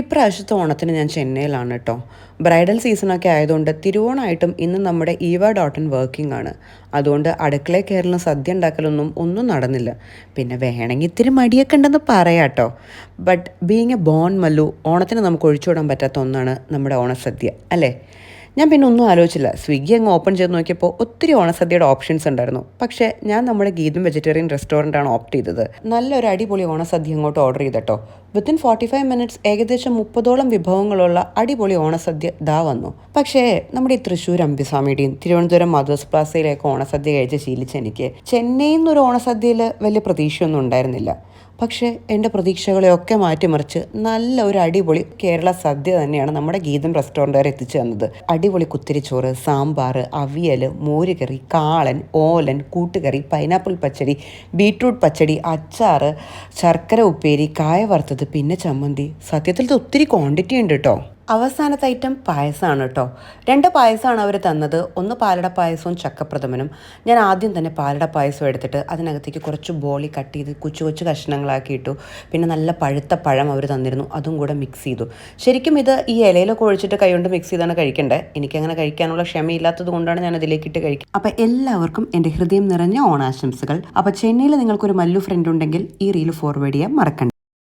ഇപ്രാവശ്യത്തെ ഓണത്തിന് ഞാൻ ചെന്നൈയിലാണ് കേട്ടോ ബ്രൈഡൽ സീസണൊക്കെ ആയതുകൊണ്ട് തിരുവോണമായിട്ടും ഇന്ന് നമ്മുടെ ഈവ ഡോട്ട് ഇൻ വർക്കിംഗ് ആണ്. അതുകൊണ്ട് അടുക്കളയിൽ കയറുന്ന സദ്യ ഉണ്ടാക്കലൊന്നും ഒന്നും നടന്നില്ല. പിന്നെ വേണമെങ്കിൽ ഇത്തിരി മടിയൊക്കെ ഉണ്ടെന്ന് പറയാം കേട്ടോ but being a born Mallu ഓണത്തിന് നമുക്ക് ഒഴിച്ചുവിടാൻ പറ്റാത്ത ഒന്നാണ് നമ്മുടെ ഓണസദ്യ അല്ലേ? ഞാൻ പിന്നെ ഒന്നും ആലോചിച്ചില്ല. സ്വിഗ്ഗി അങ്ങ് ഓപ്പൺ ചെയ്ത് നോക്കിയപ്പോൾ ഒത്തിരി ഓണസദ്യയുടെ ഓപ്ഷൻസ് ഉണ്ടായിരുന്നു. പക്ഷേ ഞാൻ നമ്മുടെ ഗീതം വെജിറ്റേറിയൻ റെസ്റ്റോറന്റ് ആണ് ഓപ്റ്റ് ചെയ്തത്. നല്ലൊരു അടിപൊളി ഓണസദ്യ അങ്ങോട്ട് ഓർഡർ ചെയ്തട്ടോ. വിത്തിൻ ഫോർട്ടി ഫൈവ് മിനിറ്റ്സ് ഏകദേശം മുപ്പതോളം വിഭവങ്ങളുള്ള അടിപൊളി ഓണസദ്യ ദാ വന്നു. പക്ഷേ നമ്മുടെ ഈ തൃശ്ശൂർ അമ്പിസ്വാമിയുടെയും തിരുവനന്തപുരം മധുസ് പ്ലാസയിലേക്ക് ഓണസദ്യ കഴിച്ച് ശീലിച്ച എനിക്ക് ചെന്നൈയിൽ നിന്നൊരു ഓണസദ്യയിൽ വലിയ പ്രതീക്ഷയൊന്നും ഉണ്ടായിരുന്നില്ല. പക്ഷേ എന്റെ പ്രതീക്ഷകളെയൊക്കെ മാറ്റിമറിച്ച് നല്ല ഒരു അടിപൊളി കേരള സദ്യ തന്നെയാണ് നമ്മുടെ ഗീതം റെസ്റ്റോറന്റുകാർ എത്തിച്ചു തന്നത്. അടിപൊളി കുത്തിരിച്ചോറ് സാമ്പാർ അവിയൽ മോരുകറി കാളൻ ഓലൻ കൂട്ടുകറി പൈനാപ്പിൾ പച്ചടി ബീട്രൂട്ട് പച്ചടി അച്ചാർ ശർക്കര ഉപ്പേരി കായ വറുത്തത് പിന്നെ ചമ്മന്തി. സത്യത്തിൽ ഒത്തിരി ക്വാണ്ടിറ്റി ഉണ്ട് കേട്ടോ. അവസാനത്തെ ഐറ്റം പായസമാണ് കേട്ടോ. രണ്ട് പായസമാണ് അവർ തന്നത്. ഒന്ന് പാലട പായസവും ചക്കപ്രഥമനും. ഞാൻ ആദ്യം തന്നെ പാലട പായസം എടുത്തിട്ട് അതിനകത്തേക്ക് കുറച്ച് ബോളി കട്ട് ചെയ്ത് കൊച്ചു കൊച്ചു കഷ്ണങ്ങളാക്കി ഇട്ടു പിന്നെ നല്ല പഴുത്ത പഴം അവർ തന്നിരുന്നു. അതും കൂടെ മിക്സ് ചെയ്തു. ശരിക്കും ഇത് ഈ ഇലയിലൊക്കെ ഒഴിച്ചിട്ട് കൈകൊണ്ട് മിക്സ് ചെയ്താണ് കഴിക്കേണ്ടത് എനിക്കങ്ങനെ കഴിക്കാനുള്ള ക്ഷമയില്ലാത്തത് കൊണ്ടാണ് ഞാൻ അതിലേക്ക് ഇട്ട് കഴിക്കുക അപ്പം എല്ലാവർക്കും എന്റെ ഹൃദയം നിറഞ്ഞ ഓണാശംസകൾ. അപ്പോൾ ചെന്നൈയിൽ നിങ്ങൾക്കൊരു മല്ലു ഫ്രണ്ട് ഉണ്ടെങ്കിൽ ഈ റീൽ ഫോർവേഡ് ചെയ്യാൻ മറക്കണ്ട.